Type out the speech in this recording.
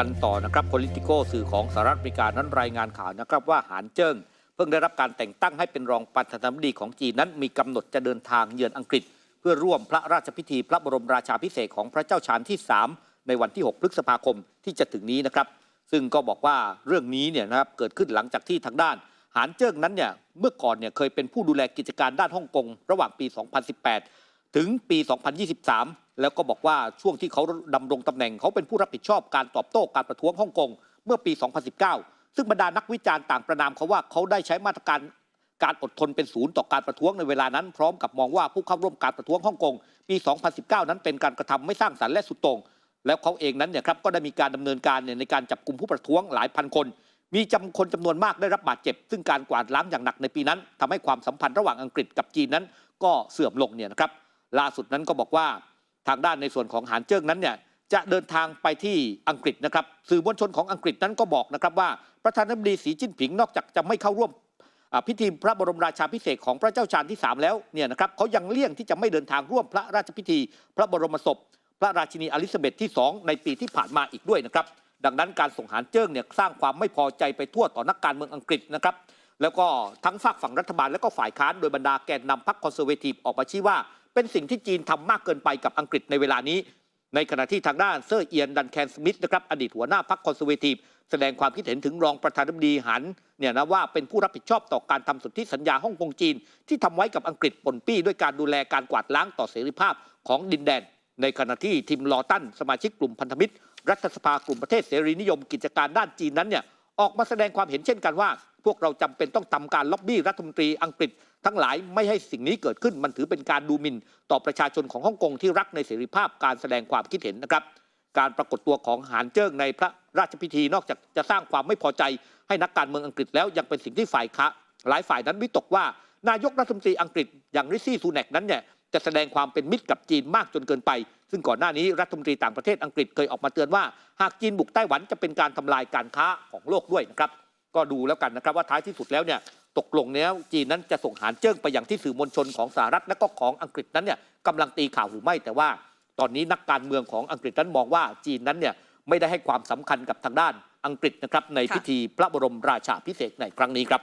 กันต่อนะครับ politico สื่อของสหรัฐอเมริกานั้นรายงานข่าวนะครับว่าหานเจิ้ง เพิ่งได้รับการแต่งตั้งให้เป็นรองประธานาธิบดีของจีนนั้น มีกำหนดจะเดินทางเยือนอังกฤษ เพื่อร่วมพระราชพิธีพระบรมราชาพิเศษของพระเจ้าชานที่ 3 ในวันที่ 6 พฤษภาคมที่จะถึงนี้นะครับ ซึ่งก็บอกว่าเรื่องนี้เนี่ยนะครับเกิดขึ้นหลังจากที่ทางด้าน หานเจิ้งนั้นเนี่ยเมื่อก่อนเนี่ยเคยเป็นผู้ดูแลกิจการด้านฮ่องกงระหว่างปี 2018 ถึงปี 2023 แล้วก็บอกว่าช่วงที่เขาดำรงตำแหน่งเขาเป็นผู้รับผิดชอบการตอบโต้การประท้วงฮ่องกงเมื่อปี 2019 ซึ่งบรรดานักวิจารณ์ต่างประนามเขาว่าเขาได้ใช้มาตรการการอดทนเป็นศูนย์ต่อการประท้วงในเวลานั้น พร้อมกับมองว่าผู้เข้าร่วมการประท้วงฮ่องกงปี 2019 นั้นเป็นการกระทำไม่สร้างสรรค์และสุดโต่งแล้วเขาเองนั้นเนี่ยครับก็ได้มีการดำเนินการเนี่ยในการจับกลุ่มผู้ประท้วงหลายพันคน มีจำคนจำนวนมากได้รับบาดเจ็บ ซึ่งการกวาดล้างอย่างหนักในปีนั้นทำให้ความสัมพันธ์ระหว่างอังกฤษกับจีนนั้น ก็เสื่อมลงเนี่ยนะครับล่าสุดนั้นก็บอกว่า ทางด้านในส่วนของหานเจิ้งนั้นเนี่ยจะเดินทางไปที่อังกฤษนะครับ สื่อมวลชนของอังกฤษนั้นก็บอกนะครับว่าประธานาธิบดีสีจิ้นผิงนอกจากจะไม่เข้าร่วมพิธีพระบรมราชาพิเศษของพระเจ้าชานที่ 3 แล้วเนี่ยนะครับเขายังเลี่ยงที่จะไม่เดินทางร่วมพระราชพิธี พระบรมศพ พระราชินีอลิซาเบธที่ 2 ในปีที่ผ่านมาอีกด้วยนะครับ ดังนั้นการส่งหารเจิ้งเนี่ยสร้างความไม่พอใจไปทั่วต่อนักการเมืองอังกฤษนะครับแล้วก็ทั้งฝากฝั่งรัฐบาลและก็ฝ่ายค้านโดยบรรดาแกนนำพรรคคอนเซอร์เวทีฟออกมาชี้ว่า เป็นสิ่งที่จีนทำมากเกินไปกับอังกฤษในเวลานี้ ในขณะที่ทางด้านเซอร์เอียนดันแคนสมิธนะครับอดีตหัวหน้าพรรคคอนเซอร์เวทีฟแสดงความคิดเห็นถึงรองประธานาธิบดีหันเนี่ยนะว่าเป็นผู้รับผิดชอบต่อการทำสนธิสัญญาฮ่องกงจีน ที่ทำไว้กับอังกฤษปนปี้ด้วยการดูแลการกวาดล้างต่อเสรีภาพของดินแดน ในขณะที่ทิมลอตันสมาชิกกลุ่มพันธมิตร รัฐสภากลุ่มประเทศเสรีนิยมกิจการด้านจีนนั้นเนี่ยออกมาแสดงความเห็นเช่นกันว่า พวกเราจำเป็นต้องทำการล็อบบี้รัฐมนตรีอังกฤษ ทั้งหลายไม่ให้สิ่งนี้เกิดขึ้น มันถือเป็นการดูหมิ่นต่อประชาชนของฮ่องกงที่รักในเสรีภาพการแสดงความคิดเห็นนะครับการปรากฏตัวของหานเจิ้งในพระราชพิธีนอกจากจะสร้างความไม่พอใจให้นักการเมืองอังกฤษแล้วยังเป็นสิ่งที่ฝ่ายค้าหลายฝ่ายนั้นวิตกว่านายกรัฐมนตรีอังกฤษอย่างริซี่ซูแนกนั้นเนี่ยจะแสดงความเป็นมิตรกับจีนมากจนเกินไป ซึ่งก่อนหน้านี้รัฐมนตรีต่างประเทศอังกฤษเคยออกมาเตือนว่า หากจีนบุกไต้หวันจะเป็นการทำลายการค้าของโลกด้วยนะครับ ก็ดูแล้วกันนะครับว่าท้ายที่สุดแล้วเนี่ยตกลงแล้วจีนนั้นจะส่งหารเจิ้งไปอย่างที่สื่อมวลชนของสหรัฐและก็ของอังกฤษนั้นเนี่ยกำลังตีข่าวหรือไม่แต่ว่า ตอนนี้นักการเมืองของอังกฤษนั้นมองว่าจีนนั้นเนี่ยไม่ได้ให้ความสำคัญกับทางด้านอังกฤษนะครับในพิธีพระบรมราชาพิเศษในครั้งนี้ครับ